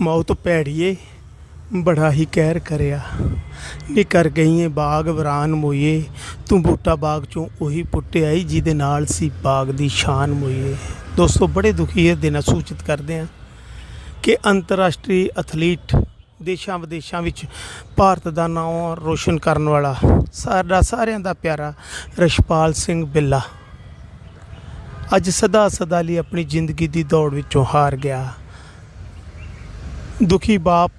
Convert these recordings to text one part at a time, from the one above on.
ਮੌਤ ਭੈੜੀਏ, ਬੜਾ ਹੀ ਕਹਿਰ ਕਰਿਆ। ਨੀ ਕਰ ਗਈਏ ਬਾਗ ਵਰਾਨ ਮੋਈਏ, ਤੂੰ ਬੂਟਾ ਬਾਗ ਚੋਂ ਉਹੀ ਪੁੱਟਿਆ ਈ, ਜਿਹਦੇ ਨਾਲ ਸੀ ਬਾਗ ਦੀ ਸ਼ਾਨ ਮੋਈਏ। ਦੋਸਤੋ, ਬੜੇ ਦੁਖੀ ਇਹ ਦਿਨ ਸੂਚਿਤ ਕਰਦੇ ਆ ਕਿ ਅੰਤਰਰਾਸ਼ਟਰੀ ਐਥਲੀਟ ਦੇਸ਼ਾਂ ਵਿਦੇਸ਼ਾਂ ਵਿੱਚ ਭਾਰਤ ਦਾ ਨਾਮ ਰੋਸ਼ਨ ਕਰਨ ਵਾਲਾ ਸਾਡਾ ਸਾਰਿਆਂ ਦਾ ਪਿਆਰਾ ਰਸ਼ਪਾਲ ਸਿੰਘ ਬਿੱਲਾ ਅੱਜ ਸਦਾ ਸਦਾ ਲਈ ਆਪਣੀ ਜ਼ਿੰਦਗੀ ਦੀ ਦੌੜ ਵਿੱਚੋਂ ਹਾਰ ਗਿਆ। ਦੁਖੀ ਬਾਪ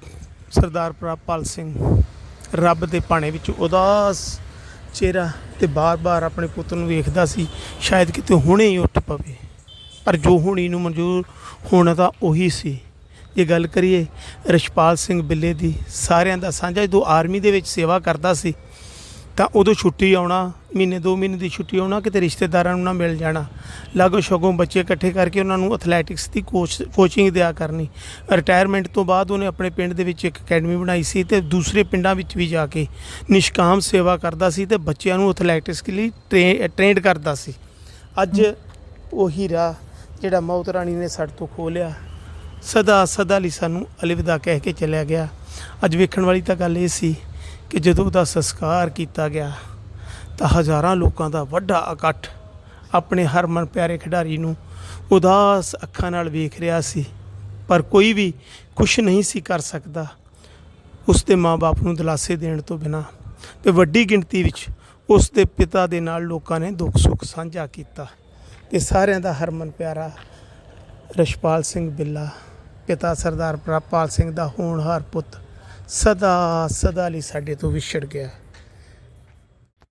ਸਰਦਾਰ ਪ੍ਰਭਪਾਲ ਸਿੰਘ ਰੱਬ ਦੇ ਭਾਣੇ ਵਿੱਚ ਉਦਾਸ ਚਿਹਰਾ ਤੇ ਬਾਰ-ਬਾਰ ਆਪਣੇ ਪੁੱਤ ਨੂੰ ਵੇਖਦਾ ਸੀ, ਸ਼ਾਇਦ ਕਿਤੇ ਹੁਣੇ ਹੀ ਉੱਠ ਪਵੇ। ਪਰ ਜੋ ਹੁਣੀ ਨੂੰ ਮਨਜ਼ੂਰ ਹੋਣਾ ਤਾਂ ਉਹੀ ਸੀ। ਜੇ ਗੱਲ ਕਰੀਏ ਰਸ਼ਪਾਲ ਸਿੰਘ ਬਿੱਲੇ ਦੀ ਸਾਰਿਆਂ ਦਾ ਸਾਂਝਾ, ਜਦੋਂ ਆਰਮੀ ਦੇ ਵਿੱਚ ਸੇਵਾ ਕਰਦਾ ਸੀ ਤਾਂ ਉਦੋਂ ਛੁੱਟੀ ਆਉਣਾ, ਮਹੀਨੇ ਦੋ ਮਹੀਨੇ ਦੀ ਛੁੱਟੀ ਆਉਣਾ, ਕਿਤੇ ਰਿਸ਼ਤੇਦਾਰਾਂ ਨੂੰ ਨਾ ਮਿਲ ਜਾਣਾ। ਲਾਗੋ ਸ਼ਗੋਂ ਬੱਚੇ ਇਕੱਠੇ ਕਰਕੇ ਉਹਨਾਂ ਨੂੰ ਐਥਲੈਟਿਕਸ ਦੀ ਕੋਚ ਕੋਚਿੰਗ ਦਿਆ ਕਰਨੀ। ਰਿਟਾਇਰਮੈਂਟ ਤੋਂ ਬਾਅਦ ਉਹਨੇ ਆਪਣੇ ਪਿੰਡ ਦੇ ਵਿੱਚ ਇੱਕ ਅਕੈਡਮੀ ਬਣਾਈ ਸੀ ਤੇ ਦੂਸਰੇ ਪਿੰਡਾਂ ਵਿੱਚ ਵੀ ਜਾ ਕੇ ਨਿਸ਼ਕਾਮ ਸੇਵਾ ਕਰਦਾ ਸੀ ਤੇ ਬੱਚਿਆਂ ਨੂੰ ਐਥਲੈਟਿਕਸ ਲਈ ਟ੍ਰੇਨਡ ਕਰਦਾ ਸੀ। ਅੱਜ ਉਹੀ ਰਾਹ ਜਿਹੜਾ ਮੌਤ ਰਾਣੀ ਨੇ ਸਾਡੇ ਤੋਂ ਖੋਹ ਲਿਆ ਸਦਾ ਸਦਾ ਲਈ ਸਾਨੂੰ ਅਲਵਿਦਾ ਕਹਿ ਕੇ ਚਲਿਆ ਗਿਆ। ਅੱਜ ਵੇਖਣ ਵਾਲੀ ਤਾਂ ਗੱਲ ਇਹ ਸੀ ਕਿ ਜਦੋਂ ਉਹਦਾ ਸੰਸਕਾਰ ਕੀਤਾ ਗਿਆ, ਤਾਂ ਹਜ਼ਾਰਾਂ ਲੋਕਾਂ ਦਾ ਵੱਡਾ ਇਕੱਠ ਆਪਣੇ ਹਰਮਨ ਪਿਆਰੇ ਖਿਡਾਰੀ ਨੂੰ ਉਦਾਸ ਅੱਖਾਂ ਨਾਲ ਵੇਖ ਰਿਹਾ ਸੀ, ਪਰ ਕੋਈ ਵੀ ਕੁਝ ਨਹੀਂ ਸੀ ਕਰ ਸਕਦਾ। ਉਸ ਦੇ ਮਾਪੇ ਨੂੰ ਦਿਲਾਸੇ ਦੇਣ ਤੋਂ ਬਿਨਾ ਤੇ ਵੱਡੀ ਗਿਣਤੀ ਵਿੱਚ ਉਸ ਦੇ ਪਿਤਾ ਦੇ ਨਾਲ ਲੋਕਾਂ ਨੇ ਦੁੱਖ ਸੁੱਖ ਸਾਂਝਾ ਕੀਤਾ ਤੇ ਸਾਰਿਆਂ ਦਾ ਹਰਮਨ ਪਿਆਰਾ ਰਸ਼ਪਾਲ ਸਿੰਘ ਬਿੱਲਾ, ਪਿਤਾ ਸਰਦਾਰ ਪ੍ਰਭਪਾਲ ਸਿੰਘ ਦਾ ਹੋਣਹਾਰ ਪੁੱਤ ਸਦਾ ਸਦਾ ਲਈ ਸਾਡੇ ਤੋਂ ਵਿਛੜ ਗਿਆ।